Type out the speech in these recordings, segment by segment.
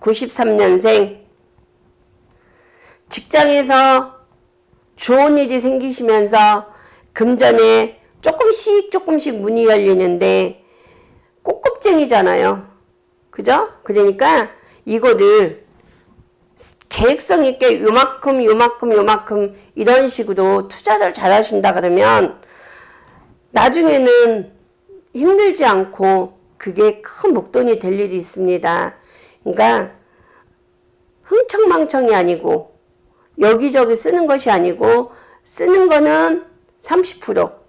93년생 직장에서 좋은 일이 생기시면서 금전에 조금씩 조금씩 문이 열리는데 꼼꼼쟁이잖아요. 그죠? 그러니까 이거를 계획성 있게 요만큼 요만큼 요만큼 이런 식으로 투자를 잘 하신다 그러면 나중에는 힘들지 않고 그게 큰 목돈이 될 일이 있습니다. 그러니까 흥청망청이 아니고 여기저기 쓰는 것이 아니고 쓰는 거는 30%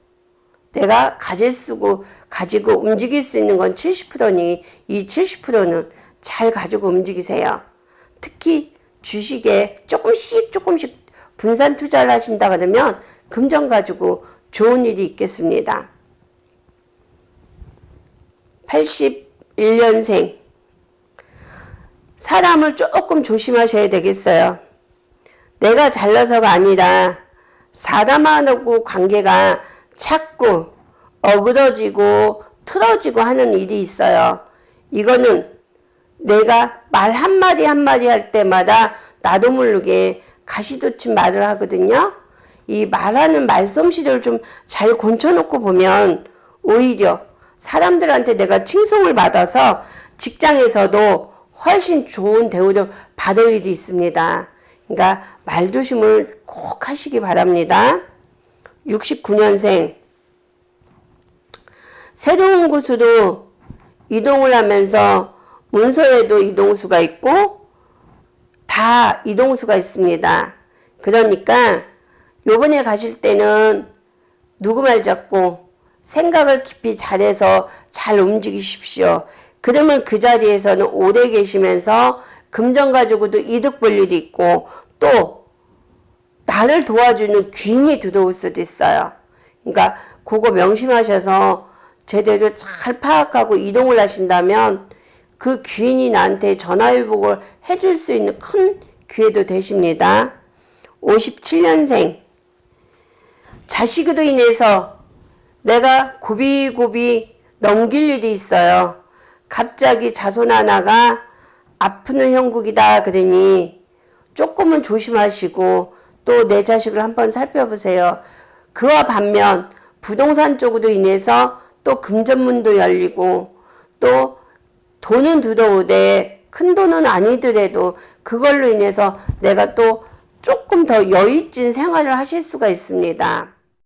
내가 가질 수고 가지고 움직일 수 있는 건 70%니 이 70%는 잘 가지고 움직이세요. 특히 주식에 조금씩 조금씩 분산 투자를 하신다 그러면 금전 가지고 좋은 일이 있겠습니다. 81년생 사람을 조금 조심하셔야 되겠어요. 내가 잘나서가 아니라 사람하고 관계가 자꾸 어그러지고 틀어지고 하는 일이 있어요. 이거는 내가 말 한마디 한마디 할 때마다 나도 모르게 가시돋친 말을 하거든요. 이 말하는 말솜씨를 좀 잘 곤쳐놓고 보면 오히려 사람들한테 내가 칭송을 받아서 직장에서도 훨씬 좋은 대우를 받을 일이 있습니다. 그러니까 말조심을 꼭 하시기 바랍니다. 69년생 새로운 곳으로 이동을 하면서 문서에도 이동수가 있고 다 이동수가 있습니다. 그러니까 요번에 가실 때는 누구 말 잡고 생각을 깊이 잘해서 잘 움직이십시오. 그러면 그 자리에서는 오래 계시면서 금전 가지고도 이득 볼 일이 있고 또 나를 도와주는 귀인이 들어올 수도 있어요. 그러니까 그거 명심하셔서 제대로 잘 파악하고 이동을 하신다면 그 귀인이 나한테 전화위복을 해줄 수 있는 큰 기회도 되십니다. 57년생 자식으로 인해서 내가 고비고비 넘길 일이 있어요. 갑자기 자손 하나가 아프는 형국이다 그러니 조금은 조심하시고 또 내 자식을 한번 살펴보세요. 그와 반면 부동산 쪽으로 인해서 또 금전문도 열리고 또 돈은 들어오되 큰 돈은 아니더라도 그걸로 인해서 내가 또 조금 더 여유있진 생활을 하실 수가 있습니다.